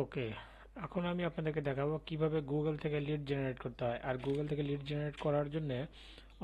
ওকে এখন আমি আপনাদেরকে দেখাবো কীভাবে গুগল থেকে লিড জেনারেট করতে হয়। আর গুগল থেকে লিড জেনারেট করার জন্য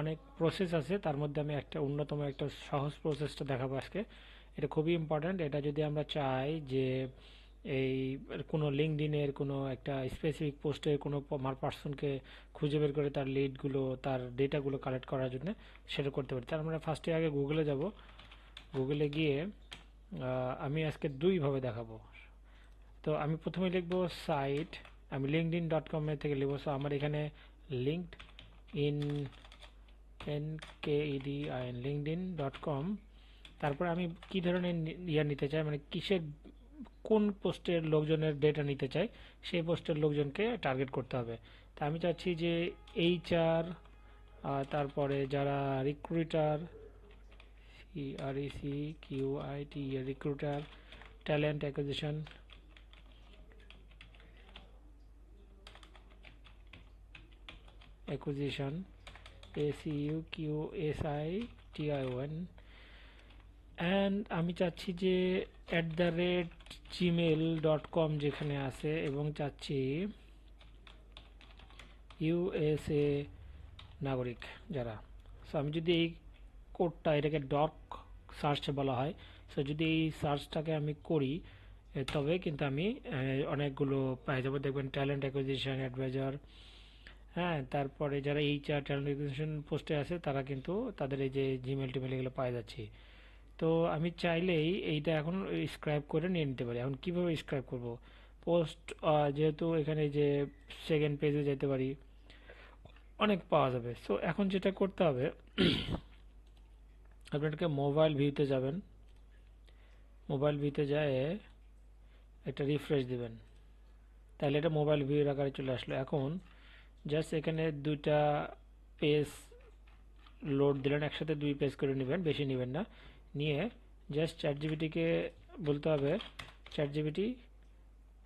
অনেক প্রসেস আছে। তার মধ্যে আমি একটা অন্যতম একটা সহজ প্রসেসটা দেখাবো আজকে। এটা খুবই ইম্পর্ট্যান্ট এটা যদি আমরা চাই যে এই কোনো লিঙ্কডিনের কোনো একটা স্পেসিফিক পোস্টের কোনো আমার পার্সনকে খুঁজে বের করে তার লিডগুলো তার ডেটাগুলো কালেক্ট করার জন্য সেটা করতে পারি। তার মানে ফার্স্টে আগে গুগলে যাব। গুগলে গিয়ে আমি আজকে দুইভাবে দেখাবো। তো আমি প্রথমে লিখব সাইট আমি লিঙ্কড ইন ডট কমের থেকে লিখব। সো আমার এখানে LinkedIn N K ED I N LinkedIn dot com তারপর আমি কি ধরনের ইয়া নিতে চাই? মানে কিসের, কোন পোস্টের লোকজনের ডেটা নিতে চাই? সেই পোস্টের লোকজনকে টার্গেট করতে হবে। তা আমি চাচ্ছি যে এইচআর তারপরে যারা recruiter C R C Q I T recruiter talent acquisition acquisition n. And আমি চাচ্ছি যে at the rate Gmail dot com যেখানে আছে, এবং চাচ্ছি ইউএসএ নাগরিক যারা। সো আমি যদি এই কোডটা এটাকে ডক সার্চ বলা হয় সো যদি এই সার্চটাকে আমি করি তবে কিন্তু আমি অনেকগুলো পাই। যাব দেখবেন ট্যালেন্ট অ্যাকুইজিশন অ্যাডভাইজার হ্যাঁ তারপরে যারা এইচআর ট্যালেন্ট অ্যাকুইজিশন পোস্টে আছে, তারা কিন্তু তাদের এই যে জিমেল টিমেল এগুলো পাওয়া যাচ্ছে। তো আমি চাইলেই এইটা এখন স্ক্রাইব করে নিয়ে নিতে পারি। এখন কীভাবে স্ক্রাইব করব? পোস্ট যেহেতু এখানে যে সেকেন্ড পেজে যেতে পারি, অনেক পাওয়া যাবে। সো এখন যেটা করতে হবে, আপনাদেরকে মোবাইল ভিউতে যাবেন। মোবাইল ভিউতে যায় একটা রিফ্রেশ দিবেন। তাহলে এটা মোবাইল ভিউর আকারে চলে আসলো। এখন জাস্ট এখানে দুইটা পেজ লোড দিলেন, একসাথে দুই পেজ করে নেবেন, বেশি নেবেন না। নিয়ে জাস্ট চ্যাট জিবিটিকে বলতে হবে চ্যাট জিবিটি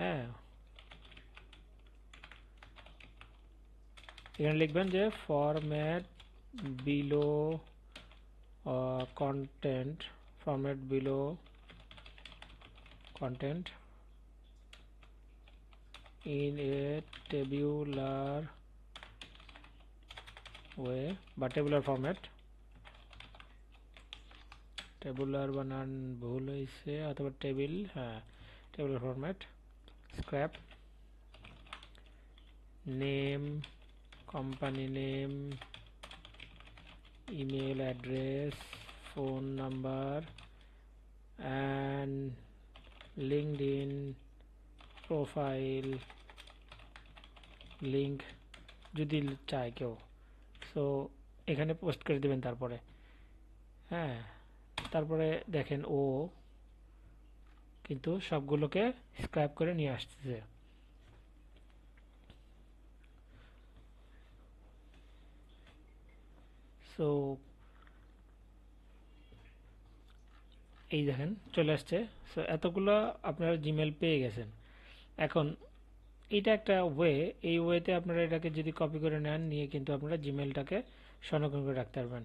হ্যাঁ। এখানে লিখবেন যে format below content format below content in a tabular way বা tabular format. টেবুলার বানান ভুল হয়েছে অথবা টেবিল হ্যাঁ tabular format scrap name company name email address phone number and LinkedIn profile link যদি চায় কেউ সো এখানে পোস্ট করে দেবেন তারপরে। হ্যাঁ তারপরে দেখেন ও কিন্তু সবগুলোকে স্ক্রাইব করে নিয়ে আসতেছে। সো এই দেখেন, চলে আসছে। সো এতগুলো আপনারা জিমেল পেয়ে গেছেন। এখন এটা একটা ওয়ে এই ওয়েতে আপনারা এটাকে যদি কপি করে নেন, নিয়ে কিন্তু আপনারা জিমেলটাকে সংরক্ষণ করে রাখতে পারবেন।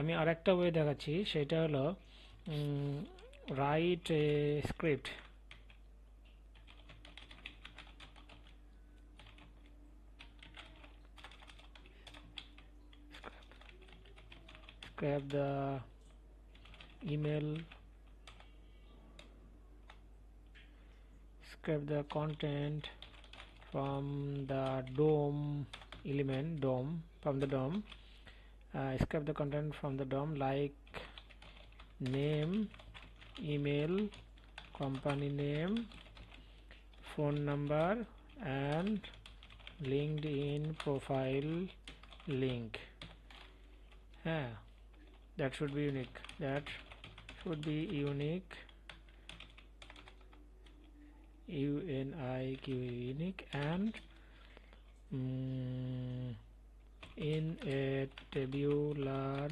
আমি আর একটা ওয়ে দেখাচ্ছি, সেটা হলো write script scrap the email. Scrap the content. From the DOM element DOM from the DOM uh, scrap the content from the DOM like name email company name phone number and LinkedIn profile link. Yeah that should be unique. That should be unique uniq unique and mm, in a tabular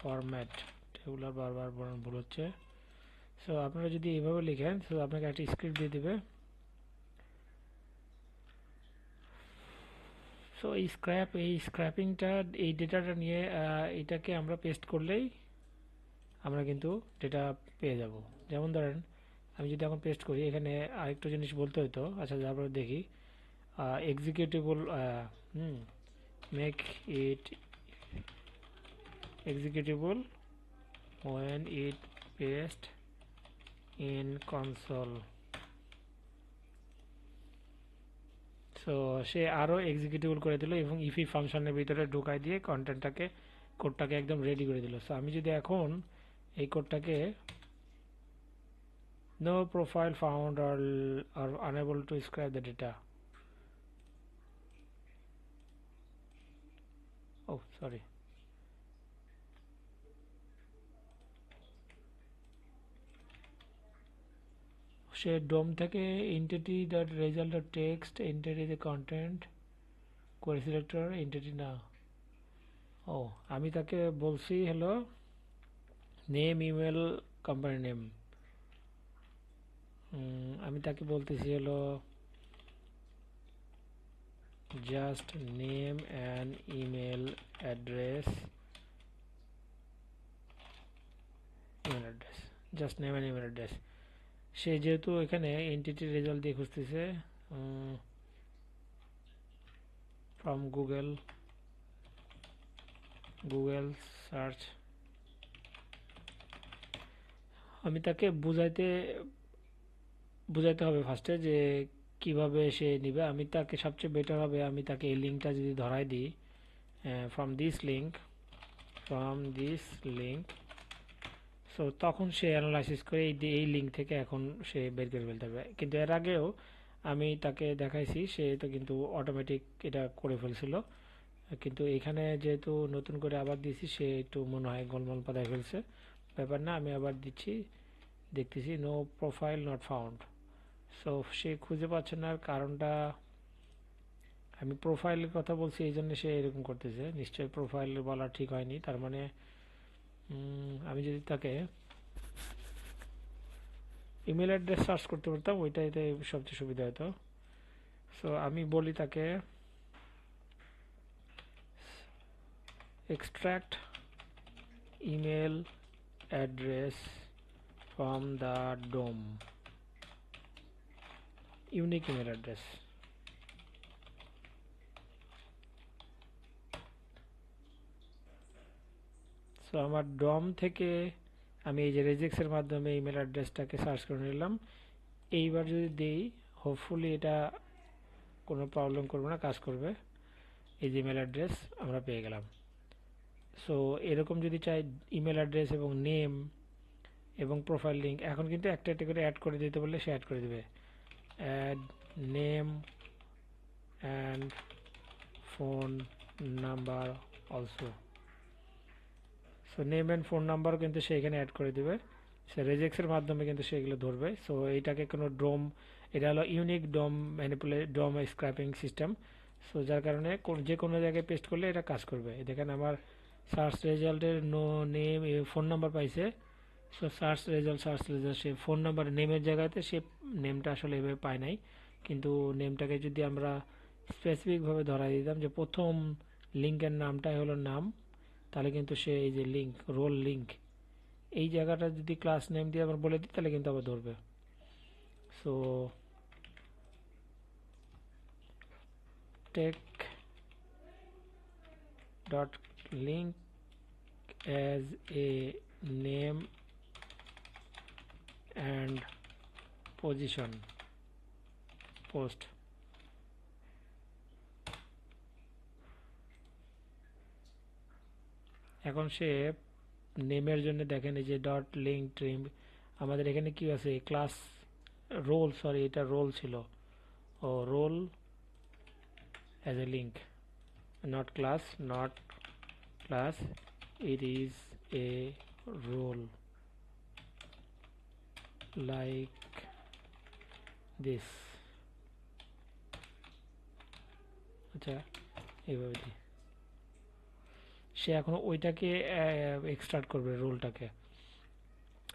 format. Tabular বারবার ভুল হচ্ছে। So আপনারা যদি এইভাবে লিখেন so আপনাকে একটা script দিয়ে দিবে। সো এই স্ক্র্যাপ এই স্ক্র্যাপিংটা এই ডেটাটা নিয়ে এটাকে আমরা পেস্ট করলেই আমরা কিন্তু ডেটা পেয়ে যাব। যেমন ধরেন আমি যদি এখন পেস্ট করি, এখানে আরেকটা জিনিস বলতে হতো আচ্ছা তারপরে দেখি executable hmm make it executable when it paste in console. So সে আরও এক্সিকিউটেবল করে দিল এবং ইফি ফাংশনের ভিতরে ঢুকাই দিয়ে কন্টেন্টটাকে কোডটাকে একদম রেডি করে দিল। সো আমি যদি এখন এই কোডটাকে নো প্রোফাইল ফাউন্ড আর আর unable to scrape the data oh sorry সে ডোম থেকে entity dot result dot text entity the content query selector entity না। ও আমি তাকে বলছি হলো নেম ইমেল কোম্পানি নেম আমি তাকে বলতেছি হলো just name and email address email address just name and email address সে যেহেতু এখানে এনটিটি রেজাল্ট দিয়ে খুঁজতেছে ফ্রম গুগল গুগল সার্চ আমি তাকে বুঝাইতে বুঝাইতে হবে ফার্স্টে যে কীভাবে সে নিবে। আমি তাকে সবচেয়ে বেটার হবে, আমি তাকে এই লিঙ্কটা যদি ধরাই দিই from this link from this link so তখন সে অ্যানালাইসিস করে এই এই লিঙ্ক থেকে এখন সে বের করে ফেলতে হবে কিন্তু এর আগেও আমি তাকে দেখাইছি, সে তো কিন্তু অটোমেটিক এটা করে ফেলছিল। কিন্তু এখানে যেহেতু নতুন করে আবার দিয়েছি, সে একটু মনে হয় গোলমাল পাতায় ফেলছে। ব্যাপার না, আমি আবার দিচ্ছি, দেখতেছি no profile not found so সে খুঁজে পাচ্ছে না কারণটা আমি প্রোফাইলের কথা বলছি, এই জন্য সে এরকম করতেছে। নিশ্চয়ই প্রোফাইল বলা ঠিক হয়নি। তার মানে আমি যদি তাকে ইমেল অ্যাড্রেস সার্চ করতে পারতাম ওইটাইতে সবচেয়ে সুবিধা হতো। সো আমি বলি তাকে extract email address from the DOM unique email address. So আমার ডম থেকে আমি এই যে রেজেক্সের মাধ্যমে ইমেল অ্যাড্রেসটাকে সার্চ করে নিলাম। এইবার যদি দেই হোপফুলি এটা কোনো প্রবলেম করবে না, কাজ করবে। এই যে ইমেল অ্যাড্রেস আমরা পেয়ে গেলাম। সো এরকম যদি চাই ইমেল অ্যাড্রেস এবং নেম এবং প্রোফাইল লিঙ্ক এখন কিন্তু একটা একটা করে অ্যাড করে দিতে বললে সে অ্যাড করে দেবে। Add name and phone number also so name and phone নাম্বারও কিন্তু সে এখানে অ্যাড করে দেবে। সে রেজেক্সের মাধ্যমে কিন্তু সেগুলো ধরবে। সো এইটাকে কোনো ডোম এটা হলো unique DOM ম্যানিপুলে DOM scraping system so যার কারণে যে কোনো জায়গায় পেস্ট করলে এটা কাজ করবে। দেখেন আমার সার্চ রেজাল্টের নো নেম ফোন নাম্বার পাইছে। So search result search result সে ফোন নাম্বার নেমের জায়গাতে সে নেমটা আসলে এভাবে পায় নাই। কিন্তু নেমটাকে যদি আমরা স্পেসিফিকভাবে ধরা দিতাম যে প্রথম লিঙ্কের নামটাই হলো নাম, তাহলে কিন্তু সে এই যে লিঙ্ক রোল লিঙ্ক এই জায়গাটা যদি ক্লাস নেম দিয়ে আবার বলে দিই, তাহলে কিন্তু আবার ধরবে। So take dot link as a name and position, post. এখন সে নেমের জন্য দেখেন এই যে ডট লিঙ্ক ট্রিম আমাদের এখানে কি আছে? ক্লাস রোল সরি এটা রোল ছিল। ও role as a link not class not class, it is a role like this. আচ্ছা এইভাবে দি। সে এখন ওইটাকে এক্সট্রাক্ট করবে রোলটাকে।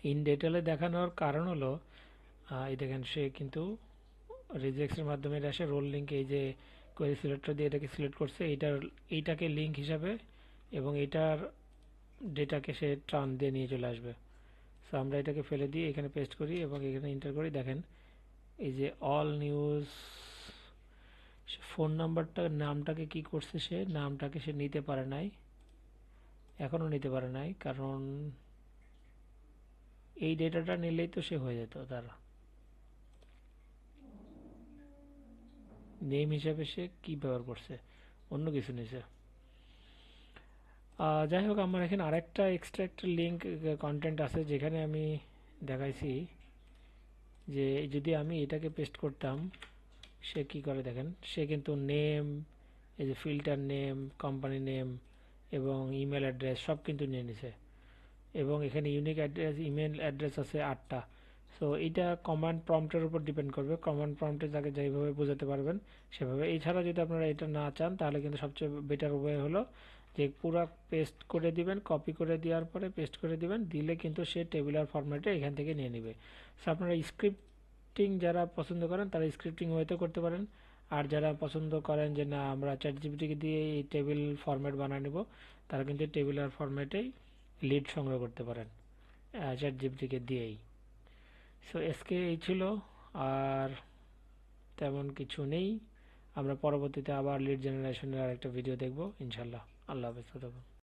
ইন ডিটেলে দেখানোর কারণ হলো এই দেখেন সে কিন্তু রিজেক্সের মাধ্যমে আসে রোল লিঙ্ক এই যে কোয়েরি সিলেক্টর দিয়ে এটাকে সিলেক্ট করছে, এইটার, এইটাকে লিঙ্ক হিসাবে এবং এটার ডেটাকে সে ট্রান দিয়ে নিয়ে চলে আসবে। সো আমরা এটাকে ফেলে দিয়ে এখানে পেস্ট করি এবং এখানে এন্টার করি। দেখেন, এই যে অল নিউজ ফোন নাম্বারটা নামটাকে কি করছে সে? নামটাকে সে নিতে পারে নাই। এখনও নিতে পারে নাই, কারণ এই ডেটাটা নিলেই তো সে হয়ে যেত তার। নেম হিসাবে সে কি ব্যবহার করছে? অন্য কিছু নিছে। যাই হোক আমার এখানে আরেকটা এক্সট্রা একটা লিঙ্ক কন্টেন্ট আছে যেখানে আমি দেখাইছি যে যদি আমি এটাকে পেস্ট করতাম, সে কি করে দেখেন? সে কিন্তু নেম এই যে ফিল্টার নেম কোম্পানি নেম এবং ইমেল অ্যাড্রেস সব কিন্তু নিয়ে নিছে। এবং এখানে ইউনিক অ্যাড্রেস ইমেল অ্যাড্রেস আছে আটটা। সো এইটা কমান্ড প্রম্পটের উপর ডিপেন্ড করবে। কমান্ড প্রম্পটে যাকে যেভাবে বোঝাতে পারবেন সেভাবে। এছাড়া যদি আপনারা এটা না চান, তাহলে কিন্তু সবচেয়ে বেটার ওয়ে হলো যে পুরো পেস্ট করে দিবেন কপি করে দেওয়ার পরে পেস্ট করে দিবেন, দিলে কিন্তু সে টেবিলার ফরম্যাটে এখান থেকে নিয়ে নেবে। সো আপনারা স্ক্রিপ্টিং যারা পছন্দ করেন, তারা স্ক্রিপ্টিং ওয়েতে করতে পারেন। আর যারা পছন্দ করেন যে, না, আমরা চ্যাট জিপিটিকে দিয়ে এই টেবিল ফরম্যাট বানিয়ে নেব, তারা কিন্তু টেবিলার ফরম্যাটেই লিড সংগ্রহ করতে পারেন চ্যাট জিপিটিকে দিয়েই। সো এসকে এই ছিল। আর তেমন কিছু নেই। আমরা পরবর্তীতে আবার লিড জেনারেশনের আরেকটা ভিডিও দেখব, ইনশাল্লাহ। আল্লাহ হাফেজ